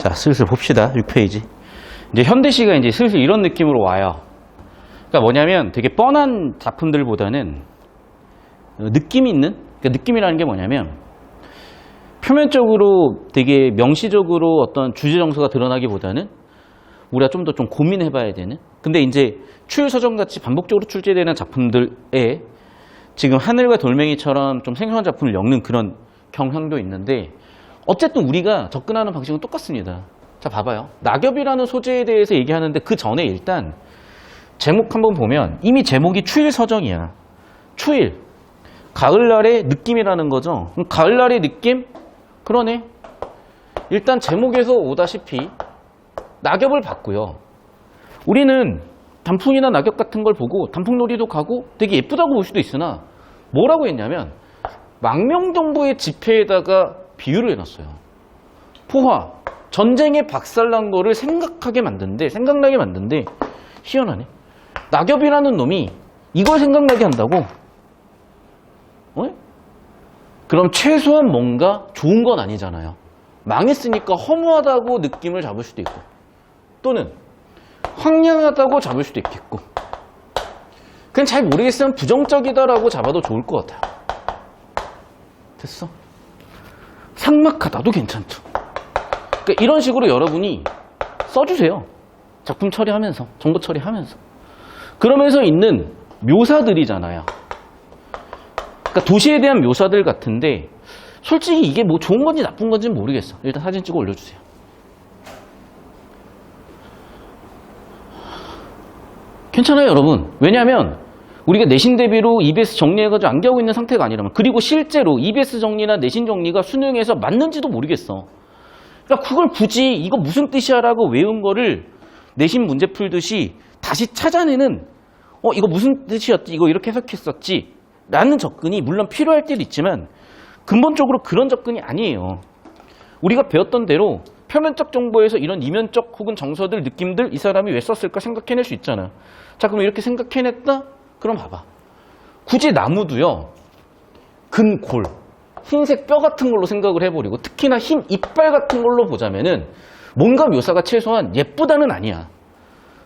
자, 슬슬 봅시다. 6페이지. 이제 현대시가 이제 슬슬 이런 느낌으로 와요. 그러니까 뭐냐면 되게 뻔한 작품들보다는 어, 느낌 있는, 그러니까 느낌이라는 게 뭐냐면 표면적으로 되게 명시적으로 어떤 주제 정서가 드러나기보다는 우리가 좀 더좀 고민해 봐야 되는. 근데 이제 추유서점 같이 반복적으로 출제되는 작품들에 지금 하늘과 돌멩이처럼 좀 생소한 작품을 엮는 그런 경향도 있는데 어쨌든 우리가 접근하는 방식은 똑같습니다. 자, 봐봐요. 낙엽이라는 소재에 대해서 얘기하는데 그 전에 일단 제목 한번 보면 이미 제목이 추일 서정이야. 추일. 가을날의 느낌이라는 거죠. 가을날의 느낌? 그러네. 일단 제목에서 오다시피 낙엽을 봤고요. 우리는 단풍이나 낙엽 같은 걸 보고 단풍놀이도 가고 되게 예쁘다고 볼 수도 있으나 뭐라고 했냐면 망명정부의 집회에다가 비유를 해놨어요. 포화, 전쟁에 박살난 거를 생각하게 만든데 생각나게 만든데 희한하네. 낙엽이라는 놈이 이걸 생각나게 한다고? 어? 그럼 최소한 뭔가 좋은 건 아니잖아요. 망했으니까 허무하다고 느낌을 잡을 수도 있고 또는 황량하다고 잡을 수도 있겠고 그냥 잘 모르겠으면 부정적이다라고 잡아도 좋을 것 같아요. 됐어? 삭막하다도 괜찮죠. 그러니까 이런 식으로 여러분이 써주세요. 작품 처리하면서, 정보 처리하면서. 그러면서 있는 묘사들이잖아요. 그러니까 도시에 대한 묘사들 같은데 솔직히 이게 뭐 좋은 건지 나쁜 건지 모르겠어. 일단 사진 찍어 올려주세요. 괜찮아요, 여러분. 왜냐하면 우리가 내신 대비로 EBS 정리해가지고 암기하고 있는 상태가 아니라면 그리고 실제로 EBS 정리나 내신 정리가 수능에서 맞는지도 모르겠어. 그러니까 그걸 굳이 이거 무슨 뜻이야라고 외운 거를 내신 문제 풀듯이 다시 찾아내는 어 이거 무슨 뜻이었지? 이거 이렇게 해석했었지? 라는 접근이 물론 필요할 때도 있지만 근본적으로 그런 접근이 아니에요. 우리가 배웠던 대로 표면적 정보에서 이런 이면적 혹은 정서들, 느낌들 이 사람이 왜 썼을까 생각해낼 수 있잖아. 자, 그럼 이렇게 생각해냈다? 그럼 봐봐. 굳이 나무도요, 근골, 흰색 뼈 같은 걸로 생각을 해버리고 특히나 흰 이빨 같은 걸로 보자면은 뭔가 묘사가 최소한 예쁘다는 아니야.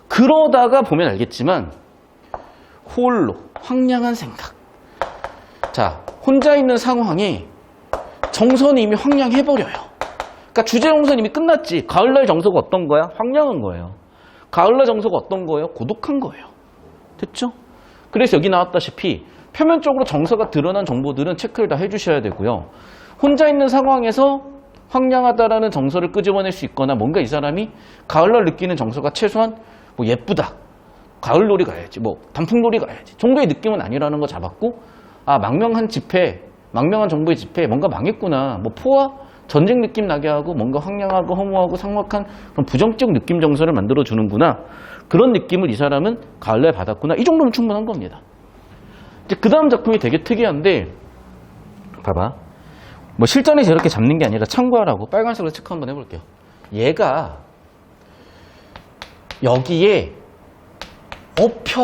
그러다가 보면 알겠지만 홀로 황량한 생각. 자, 혼자 있는 상황에 정선이 이미 황량해버려요. 그러니까 주제 정선 이미 끝났지. 가을날 정서가 어떤 거야? 황량한 거예요. 가을날 정서가 어떤 거예요? 고독한 거예요. 됐죠? 그래서 여기 나왔다시피 표면적으로 정서가 드러난 정보들은 체크를 다 해주셔야 되고요. 혼자 있는 상황에서 황량하다라는 정서를 끄집어낼 수 있거나 뭔가 이 사람이 가을날 느끼는 정서가 최소한 뭐 예쁘다. 가을놀이 가야지. 뭐 단풍놀이 가야지. 정도의 느낌은 아니라는 거 잡았고 아 망명한 집회, 망명한 정부의 집회 뭔가 망했구나. 뭐 포화 전쟁 느낌 나게 하고 뭔가 황량하고 허무하고 삭막한 그런 부정적 느낌 정서를 만들어 주는구나. 그런 느낌을 이 사람은 가을날 받았구나. 이 정도면 충분한 겁니다. 이제 그 다음 작품이 되게 특이한데 봐봐. 뭐 실전에서 이렇게 잡는 게 아니라 참고하라고 빨간색으로 체크 한번 해볼게요. 얘가 여기에 업혀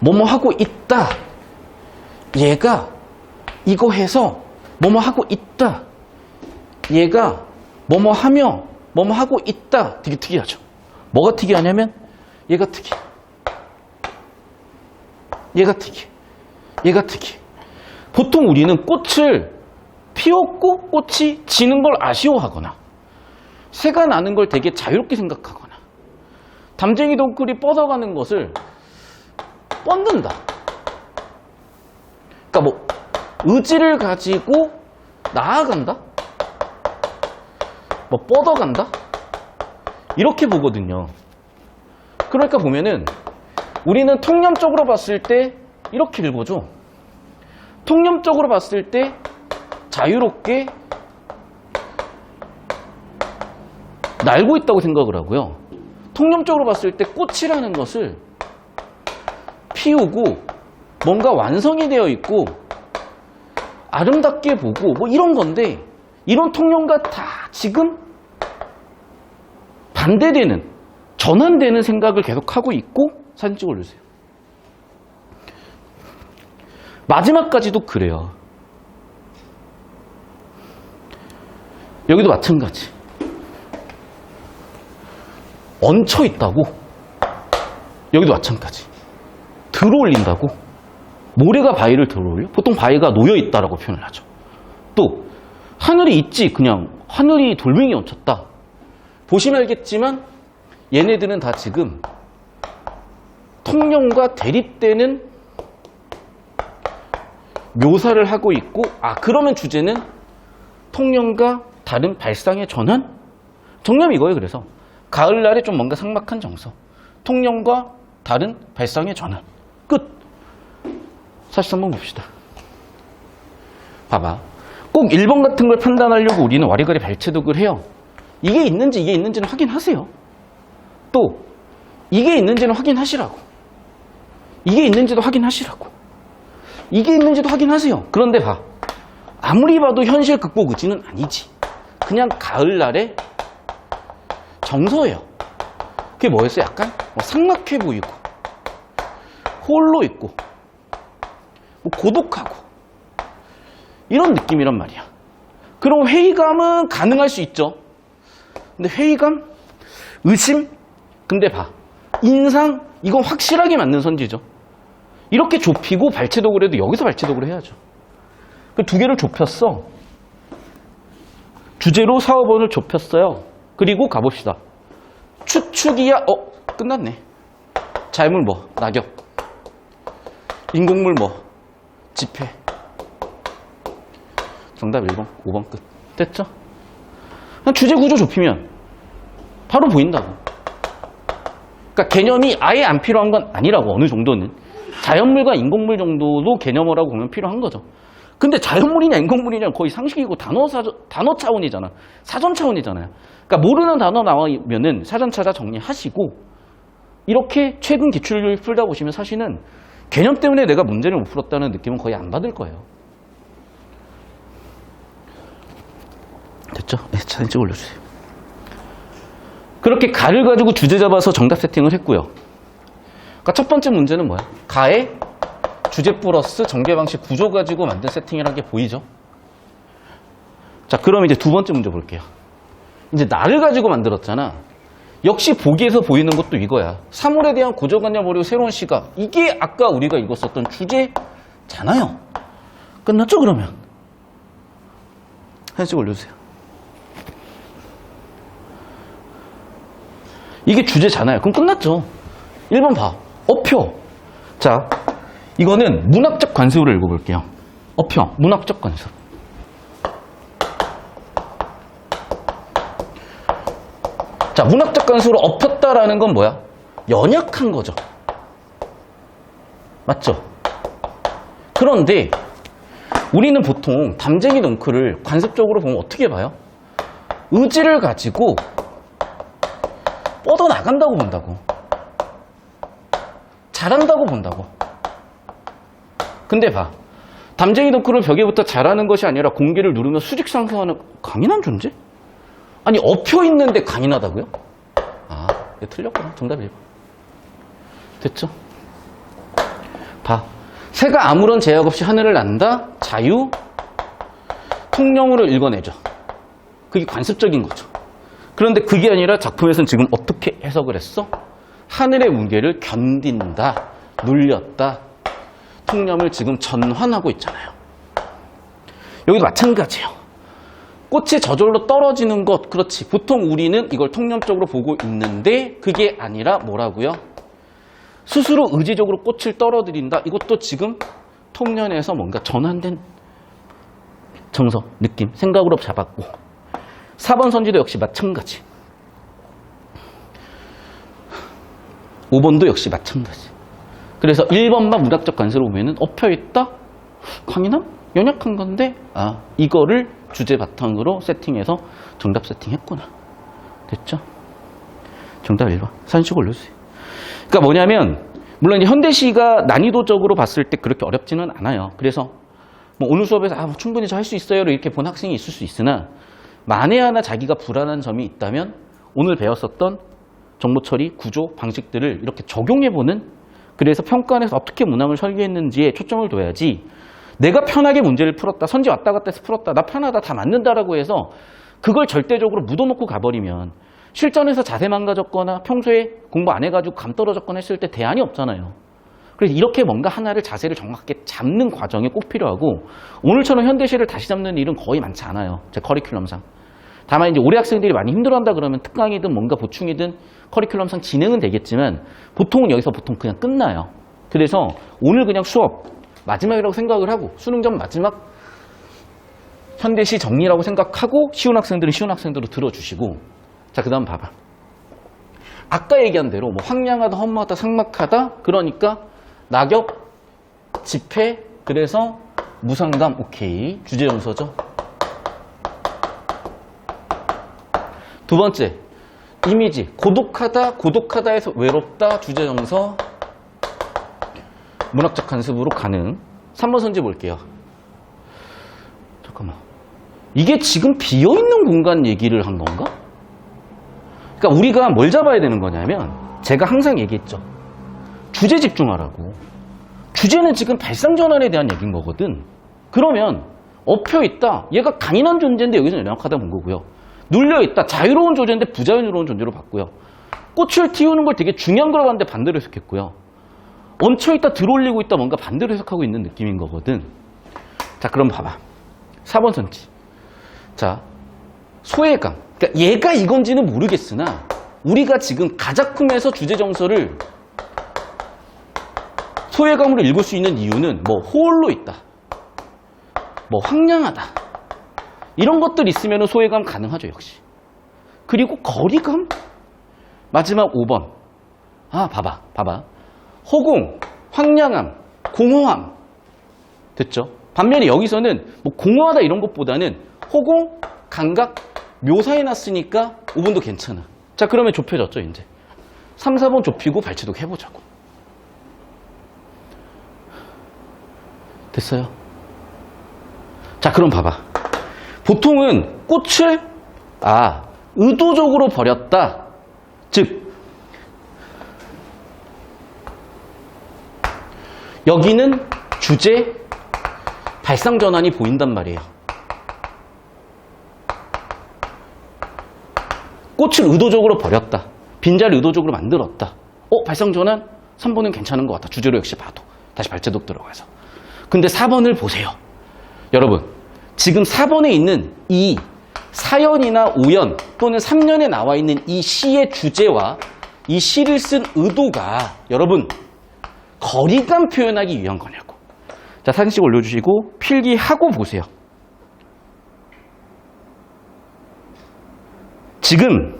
뭐뭐 하고 있다. 얘가 이거 해서 뭐뭐 하고 있다. 얘가 뭐뭐 하며 뭐뭐 하고 있다. 되게 특이하죠. 뭐가 특이하냐면 얘가 특이. 얘가 특이. 얘가 특이. 보통 우리는 꽃을 피웠고 꽃이 지는 걸 아쉬워하거나 새가 나는 걸 되게 자유롭게 생각하거나 담쟁이 동굴이 뻗어가는 것을 뻗는다. 그러니까 뭐 의지를 가지고 나아간다? 뭐 뻗어간다? 이렇게 보거든요. 그러니까 보면은 우리는 통념적으로 봤을 때 이렇게 읽어줘. 통념적으로 봤을 때 자유롭게 날고 있다고 생각을 하고요. 통념적으로 봤을 때 꽃이라는 것을 피우고 뭔가 완성이 되어 있고 아름답게 보고 뭐 이런 건데 이런 통념과 다 지금 반대되는 전환되는 생각을 계속 하고 있고 사진 찍어 올려주세요. 마지막까지도 그래요. 여기도 마찬가지. 얹혀 있다고. 여기도 마찬가지. 들어올린다고. 모래가 바위를 들어올려? 보통 바위가 놓여 있다라고 표현을 하죠. 또 하늘이 있지 그냥. 하늘이 돌멩이 얹혔다. 보시면 알겠지만 얘네들은 다 지금 통영과 대립되는 묘사를 하고 있고 아 그러면 주제는 통영과 다른 발상의 전환? 정답이 이거예요 그래서. 가을날에 좀 뭔가 삭막한 정서. 통영과 다른 발상의 전환. 끝! 43번 봅시다. 봐봐 꼭 1번 같은 걸 판단하려고 우리는 와리가리 발췌독을 해요. 이게 있는지 이게 있는지는 확인하세요. 또 이게 있는지는 확인하시라고. 이게 있는지도 확인하시라고. 이게 있는지도 확인하세요. 그런데 봐. 아무리 봐도 현실 극복 의지는 아니지. 그냥 가을날의 정서예요. 그게 뭐였어요? 약간 뭐 삭막해 보이고 홀로 있고 뭐 고독하고 이런 느낌이란 말이야. 그럼 회의감은 가능할 수 있죠. 근데 회의감? 의심? 근데 봐. 인상? 이건 확실하게 맞는 선지죠. 이렇게 좁히고 발췌독을 해도 여기서 발췌독을 해야죠. 그 두 개를 좁혔어. 주제로 사업원을 좁혔어요. 그리고 가봅시다. 추측이야? 어 끝났네. 잘물 뭐? 낙엽. 인공물 뭐? 지폐 정답 1번 5번 끝. 됐죠? 주제 구조 좁히면 바로 보인다고. 그러니까 개념이 아예 안 필요한 건 아니라고 어느 정도는. 자연물과 인공물 정도도 개념어라고 보면 필요한 거죠. 근데 자연물이냐 인공물이냐 거의 상식이고 단어 사전, 단어 차원이잖아. 사전 차원이잖아요. 그러니까 모르는 단어 나오면은 사전 찾아 정리하시고 이렇게 최근 기출을 풀다 보시면 사실은 개념 때문에 내가 문제를 못 풀었다는 느낌은 거의 안 받을 거예요 됐죠? 네, 사진 찍어 올려주세요 그렇게 가를 가지고 주제 잡아서 정답 세팅을 했고요 그러니까 첫 번째 문제는 뭐야? 가에 주제 플러스 전개 방식 구조 가지고 만든 세팅이라는 게 보이죠? 자, 그럼 이제 두 번째 문제 볼게요. 이제 나를 가지고 만들었잖아. 역시 보기에서 보이는 것도 이거야. 사물에 대한 고정관념 버리고 새로운 시각. 이게 아까 우리가 읽었었던 주제잖아요. 끝났죠, 그러면? 하나씩 올려주세요. 이게 주제잖아요. 그럼 끝났죠. 1번 봐. 어표. 자, 이거는 문학적 관습으로 읽어볼게요. 어평, 문학적 관습. 자, 문학적 관습으로 엎혔다라는 건 뭐야? 연약한 거죠. 맞죠? 그런데 우리는 보통 담쟁이 덩크를 관습적으로 보면 어떻게 봐요? 의지를 가지고 뻗어나간다고 본다고. 잘한다고 본다고. 근데 봐. 담쟁이 덩크를 벽에부터 잘하는 것이 아니라 공기를 누르며 수직 상승하는 강인한 존재? 아니 엎혀 있는데 강인하다고요? 아, 틀렸구나. 정답 1번. 됐죠? 봐. 새가 아무런 제약 없이 하늘을 난다. 자유. 통영으로 읽어내죠. 그게 관습적인 거죠. 그런데 그게 아니라 작품에서는 지금 어떻게 해석을 했어? 하늘의 무게를 견딘다. 눌렸다. 통념을 지금 전환하고 있잖아요. 여기도 마찬가지예요. 꽃이 저절로 떨어지는 것, 그렇지. 보통 우리는 이걸 통념적으로 보고 있는데 그게 아니라 뭐라고요? 스스로 의지적으로 꽃을 떨어뜨린다. 이것도 지금 통년에서 뭔가 전환된 정서, 느낌, 생각으로 잡았고 4번 선지도 역시 마찬가지. 5번도 역시 마찬가지. 그래서 1번만 문학적 관세로 보면은 엎혀있다? 강인함? 연약한 건데, 아, 이거를 주제 바탕으로 세팅해서 정답 세팅했구나. 됐죠? 정답 1번. 사진씩 올려주세요. 그러니까 뭐냐면, 물론 이제 현대시가 난이도적으로 봤을 때 그렇게 어렵지는 않아요. 그래서 뭐 오늘 수업에서 아, 뭐 충분히 저 할 수 있어요. 이렇게 본 학생이 있을 수 있으나, 만에 하나 자기가 불안한 점이 있다면 오늘 배웠었던 정보 처리, 구조, 방식들을 이렇게 적용해 보는 그래서 평가원에서 어떻게 문항을 설계했는지에 초점을 둬야지 내가 편하게 문제를 풀었다, 선지 왔다 갔다 해서 풀었다, 나 편하다, 다 맞는다라고 해서 그걸 절대적으로 묻어놓고 가버리면 실전에서 자세 망가졌거나 평소에 공부 안 해가지고 감 떨어졌거나 했을 때 대안이 없잖아요. 그래서 이렇게 뭔가 하나를 자세를 정확하게 잡는 과정이 꼭 필요하고 오늘처럼 현대시를 다시 잡는 일은 거의 많지 않아요. 제 커리큘럼상. 다만 이제 올해 학생들이 많이 힘들어한다 그러면 특강이든 뭔가 보충이든 커리큘럼상 진행은 되겠지만 보통은 여기서 보통 그냥 끝나요. 그래서 오늘 그냥 수업 마지막이라고 생각을 하고 수능점 마지막 현대시 정리라고 생각하고 쉬운 학생들은 쉬운 학생들로 들어주시고 자 그 다음 봐봐. 아까 얘기한 대로 뭐 황량하다, 험하다, 상막하다 그러니까 낙엽, 집회 그래서 무상감 오케이 주제 연서죠. 두 번째 이미지. 고독하다 고독하다에서 외롭다 주제 정서. 문학적 관습으로 가능 3번 선지 볼게요. 잠깐만. 이게 지금 비어있는 공간 얘기를 한 건가? 그러니까 우리가 뭘 잡아야 되는 거냐면 제가 항상 얘기했죠. 주제 집중하라고. 주제는 지금 발상 전환에 대한 얘기인 거거든. 그러면 엎혀 있다. 얘가 강인한 존재인데 여기서 연약하다 본 거고요 눌려있다. 자유로운 존재인데 부자유로운 존재로 봤고요. 꽃을 틔우는 걸 되게 중요한 거로 봤는데 반대로 해석했고요. 얹혀있다, 들어올리고 있다, 뭔가 반대로 해석하고 있는 느낌인 거거든. 자, 그럼 봐봐. 4번 선지. 자, 소외감. 그러니까 얘가 이건지는 모르겠으나 우리가 지금 가작품에서 주제 정서를 소외감으로 읽을 수 있는 이유는 뭐 호홀로 있다. 뭐 황량하다. 이런 것들 있으면 소외감 가능하죠, 역시. 그리고 거리감? 마지막 5번. 아, 봐봐, 봐봐. 허공, 황량함, 공허함. 됐죠? 반면에 여기서는 뭐 공허하다 이런 것보다는 허공, 감각, 묘사해놨으니까 5번도 괜찮아. 자, 그러면 좁혀졌죠, 이제. 3, 4번 좁히고 발치독 해보자고. 됐어요? 자, 그럼 봐봐. 보통은 꽃을 아 의도적으로 버렸다. 즉 여기는 주제 발상 전환이 보인단 말이에요. 꽃을 의도적으로 버렸다. 빈자를 의도적으로 만들었다. 어, 발상 전환 3번은 괜찮은 것 같다. 주제로 역시 봐도. 다시 발제독 들어가서. 근데 4번을 보세요. 여러분, 지금 4번에 있는 이 사연이나 오연 또는 3년에 나와 있는 이 시의 주제와 이 시를 쓴 의도가 여러분 거리감 표현하기 위한 거냐고. 자, 사진씩 올려주시고 필기하고 보세요. 지금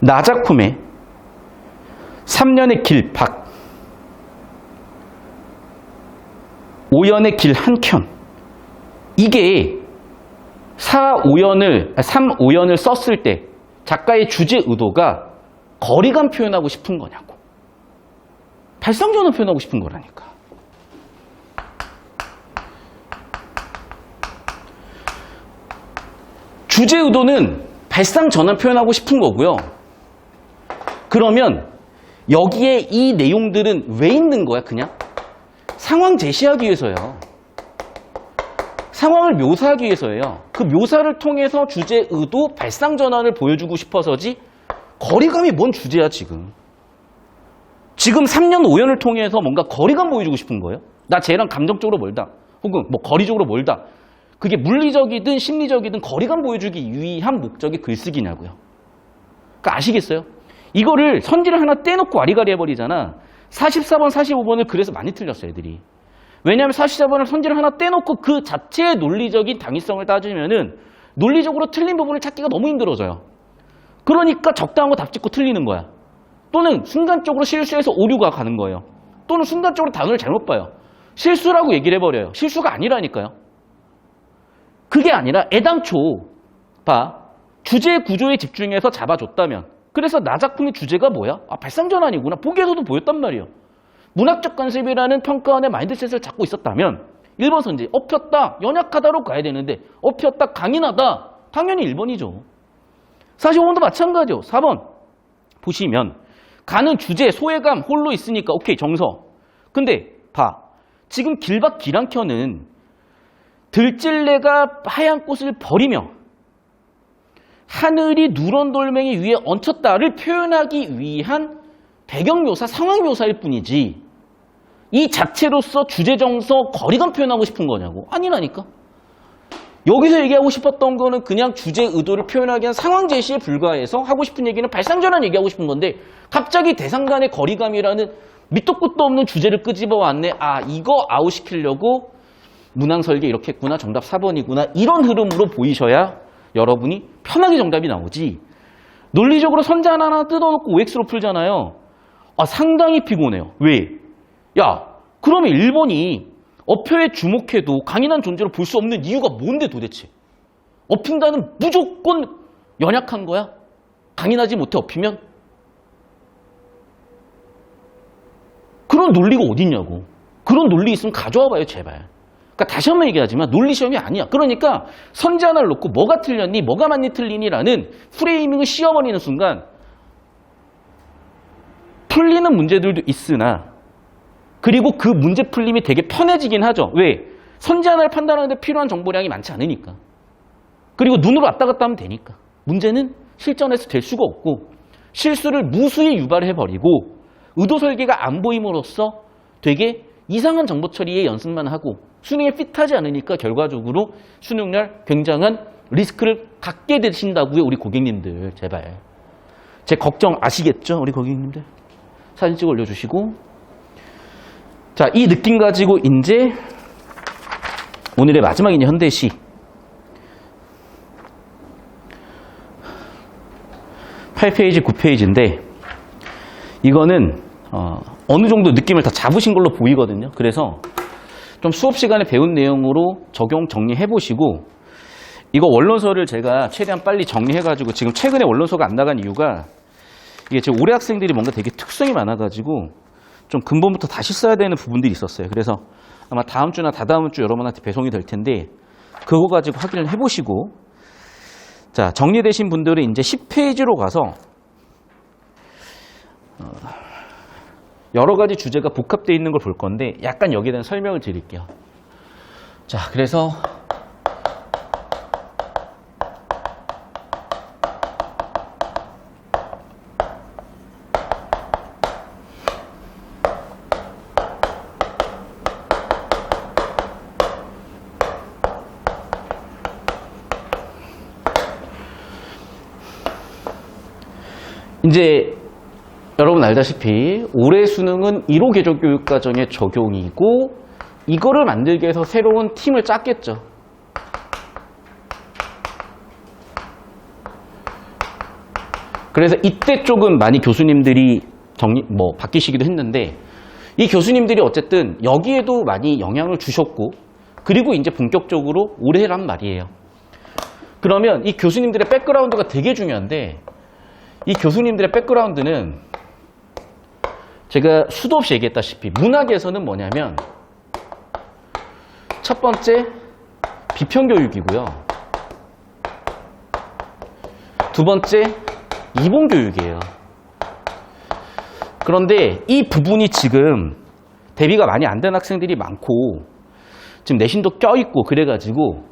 나 작품에 3년의 길 밖, 오연의 길 한켠. 이게 4, 5연을, 3, 5연을 썼을 때 작가의 주제 의도가 거리감 표현하고 싶은 거냐고. 발상전환 표현하고 싶은 거라니까. 주제 의도는 발상 전환 표현하고 싶은 거고요. 그러면 여기에 이 내용들은 왜 있는 거야, 그냥? 상황 제시하기 위해서요. 상황을 묘사하기 위해서예요. 그 묘사를 통해서 주제 의도 발상 전환을 보여주고 싶어서지 거리감이 뭔 주제야 지금. 지금 3년 5년을 통해서 뭔가 거리감 보여주고 싶은 거예요. 나 쟤랑 감정적으로 멀다. 혹은 뭐 거리적으로 멀다. 그게 물리적이든 심리적이든 거리감 보여주기 위한 목적의 글쓰기냐고요. 그러니까 아시겠어요? 이거를 선지를 하나 떼놓고 와리가리 해버리잖아. 44번, 45번을 그래서 많이 틀렸어요, 애들이. 왜냐하면 44번을 선지를 하나 떼놓고 그 자체의 논리적인 당위성을 따지면은 논리적으로 틀린 부분을 찾기가 너무 힘들어져요. 그러니까 적당한 거답 짓고 틀리는 거야. 또는 순간적으로 실수해서 오류가 가는 거예요. 또는 순간적으로 단어를 잘못 봐요. 실수라고 얘기를 해버려요. 실수가 아니라니까요. 그게 아니라 애당초 봐 주제 구조에 집중해서 잡아줬다면 그래서 나 작품의 주제가 뭐야? 아 발상전환이구나. 보기에서도 보였단 말이에요. 문학적 관습이라는 평가원의 마인드셋을 잡고 있었다면 1번 선지 엎혔다 연약하다로 가야 되는데 엎혔다 강인하다 당연히 1번이죠. 45번도 마찬가지죠. 4번 보시면 가는 주제 소외감 홀로 있으니까 오케이 정서. 근데 봐 지금 길박 기랑켜는 들찔레가 하얀 꽃을 버리며 하늘이 누런 돌멩이 위에 얹혔다를 표현하기 위한 배경묘사, 상황묘사일 뿐이지 이 자체로서 주제정서 거리감 표현하고 싶은 거냐고? 아니라니까. 여기서 얘기하고 싶었던 거는 그냥 주제 의도를 표현하기 위한 상황 제시에 불과해서 하고 싶은 얘기는 발상전환 얘기하고 싶은 건데 갑자기 대상 간의 거리감이라는 밑도 끝도 없는 주제를 끄집어 왔네. 아 이거 아웃시키려고 문항 설계 이렇게 했구나 정답 4번이구나 이런 흐름으로 보이셔야 여러분이 편하게 정답이 나오지 논리적으로 선제 하나 뜯어놓고 OX로 풀잖아요 아 상당히 피곤해요 왜? 야 그러면 1번이 어표에 주목해도 강인한 존재로 볼 수 없는 이유가 뭔데 도대체 엎힌다는 무조건 연약한 거야? 강인하지 못해 엎히면? 그런 논리가 어딨냐고 그런 논리 있으면 가져와 봐요 제발 그러니까 다시 한번 얘기하지만 논리 시험이 아니야. 그러니까 선제 하나를 놓고 뭐가 틀렸니, 뭐가 맞니 틀리니라는 프레이밍을 씌워버리는 순간 풀리는 문제들도 있으나 그리고 그 문제 풀림이 되게 편해지긴 하죠. 왜? 선제 하나를 판단하는데 필요한 정보량이 많지 않으니까. 그리고 눈으로 왔다 갔다 하면 되니까. 문제는 실전에서 될 수가 없고 실수를 무수히 유발해버리고 의도 설계가 안 보임으로써 되게 이상한 정보 처리에 연습만 하고 수능에 핏하지 않으니까 결과적으로 수능날 굉장한 리스크를 갖게 되신다고요 우리 고객님들. 제발. 제 걱정 아시겠죠 우리 고객님들? 사진 찍어 올려주시고. 자 이 느낌 가지고 이제 오늘의 마지막인 현대시. 8페이지 9페이지인데 이거는 어, 어느 정도 느낌을 다 잡으신 걸로 보이거든요. 그래서 좀 수업 시간에 배운 내용으로 적용 정리해 보시고 이거 원론서를 제가 최대한 빨리 정리해 가지고 지금 최근에 원론서가 안 나간 이유가 이게 지금 올해 학생들이 뭔가 되게 특성이 많아 가지고 좀 근본부터 다시 써야 되는 부분들이 있었어요. 그래서 아마 다음 주나 다다음 주 여러분한테 배송이 될 텐데 그거 가지고 확인을 해 보시고 자, 정리되신 분들은 이제 10페이지로 가서 어, 여러 가지 주제가 복합되어 있는 걸 볼 건데 약간 여기에 대한 설명을 드릴게요. 자, 그래서 이제 알다시피 올해 수능은 1호 개조 교육 과정의 적용이고 이거를 만들기 위해서 새로운 팀을 짰겠죠. 그래서 이때 조금 많이 교수님들이 정리 뭐 바뀌시기도 했는데 이 교수님들이 어쨌든 여기에도 많이 영향을 주셨고 그리고 이제 본격적으로 올해란 말이에요. 그러면 이 교수님들의 백그라운드가 되게 중요한데 이 교수님들의 백그라운드는 제가 수도 없이 얘기했다시피 문학에서는 뭐냐면 첫 번째 비평 교육이고요. 두 번째 이본 교육이에요. 그런데 이 부분이 지금 대비가 많이 안 된 학생들이 많고 지금 내신도 껴있고 그래가지고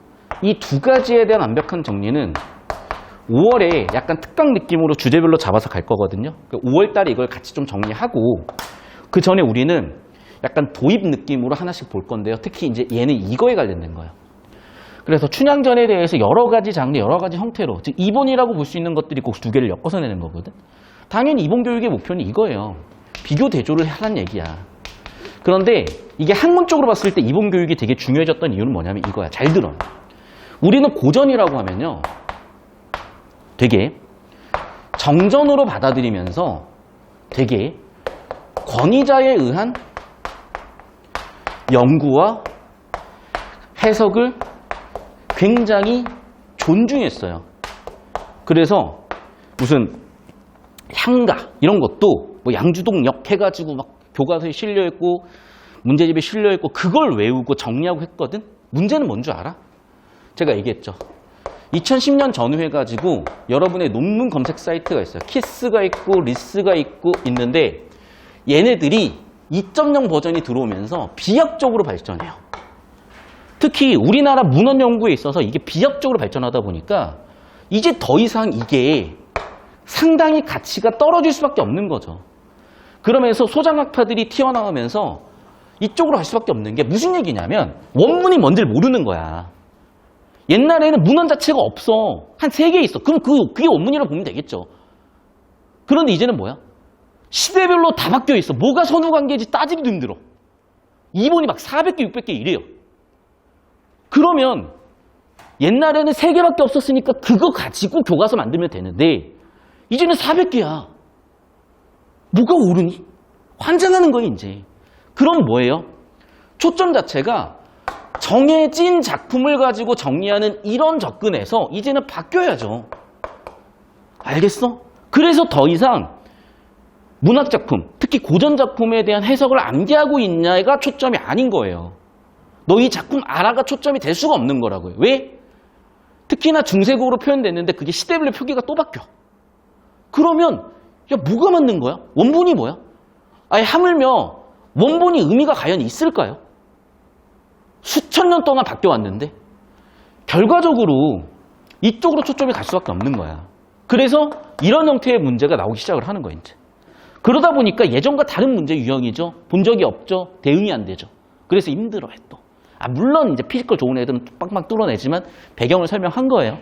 이 두 가지에 대한 완벽한 정리는 5월에 약간 특강 느낌으로 주제별로 잡아서 갈 거거든요. 5월 달에 이걸 같이 좀 정리하고 그 전에 우리는 약간 도입 느낌으로 하나씩 볼 건데요. 특히 이제 얘는 이거에 관련된 거예요. 그래서 춘향전에 대해서 여러 가지 장르, 여러 가지 형태로 즉 이본이라고 볼 수 있는 것들이 꼭 두 개를 엮어서 내는 거거든. 당연히 이본 교육의 목표는 이거예요. 비교 대조를 하라는 얘기야. 그런데 이게 학문적으로 봤을 때 이본 교육이 되게 중요해졌던 이유는 뭐냐면 이거야. 잘 들어. 우리는 고전이라고 하면요. 되게 정전으로 받아들이면서 되게 권위자에 의한 연구와 해석을 굉장히 존중했어요. 그래서 무슨 향가 이런 것도 뭐 양주동역 해가지고 막 교과서에 실려 있고 문제집에 실려 있고 그걸 외우고 정리하고 했거든. 문제는 뭔 줄 알아? 제가 얘기했죠. 2010년 전후해 가지고 여러분의 논문 검색 사이트가 있어요. 키스가 있고 리스가 있고 있는데 얘네들이 2.0 버전이 들어오면서 비약적으로 발전해요. 특히 우리나라 문헌 연구에 있어서 이게 비약적으로 발전하다 보니까 이제 더 이상 이게 상당히 가치가 떨어질 수밖에 없는 거죠. 그러면서 소장학파들이 튀어나오면서 이쪽으로 갈 수밖에 없는 게 무슨 얘기냐면 원문이 뭔지를 모르는 거야. 옛날에는 문헌 자체가 없어. 한 세 개 있어. 그럼 그, 그게 원문이라고 보면 되겠죠. 그런데 이제는 뭐야? 시대별로 다 바뀌어 있어. 뭐가 선후 관계인지 따지기도 힘들어. 2번이 막 400개, 600개 이래요. 그러면 옛날에는 3개밖에 없었으니까 그거 가지고 교과서 만들면 되는데 이제는 400개야. 뭐가 오르니? 환장하는 거예요, 이제. 그럼 뭐예요? 초점 자체가 정해진 작품을 가지고 정리하는 이런 접근에서 이제는 바뀌어야죠. 알겠어? 그래서 더 이상 문학 작품, 특히 고전 작품에 대한 해석을 암기하고 있냐가 초점이 아닌 거예요. 너 이 작품 알아가 초점이 될 수가 없는 거라고요. 왜? 특히나 중세국어로 표현됐는데 그게 시대별로 표기가 또 바뀌어. 그러면 야 뭐가 맞는 거야? 원본이 뭐야? 아예 하물며 원본이 의미가 과연 있을까요? 수천 년 동안 바뀌어 왔는데 결과적으로 이쪽으로 초점이 갈 수밖에 없는 거야. 그래서 이런 형태의 문제가 나오기 시작을 하는 거예요, 이제. 그러다 보니까 예전과 다른 문제 유형이죠. 본 적이 없죠. 대응이 안 되죠. 그래서 힘들어해 또. 아, 물론 이제 피지컬 좋은 애들은 빵빵 뚫어내지만 배경을 설명한 거예요.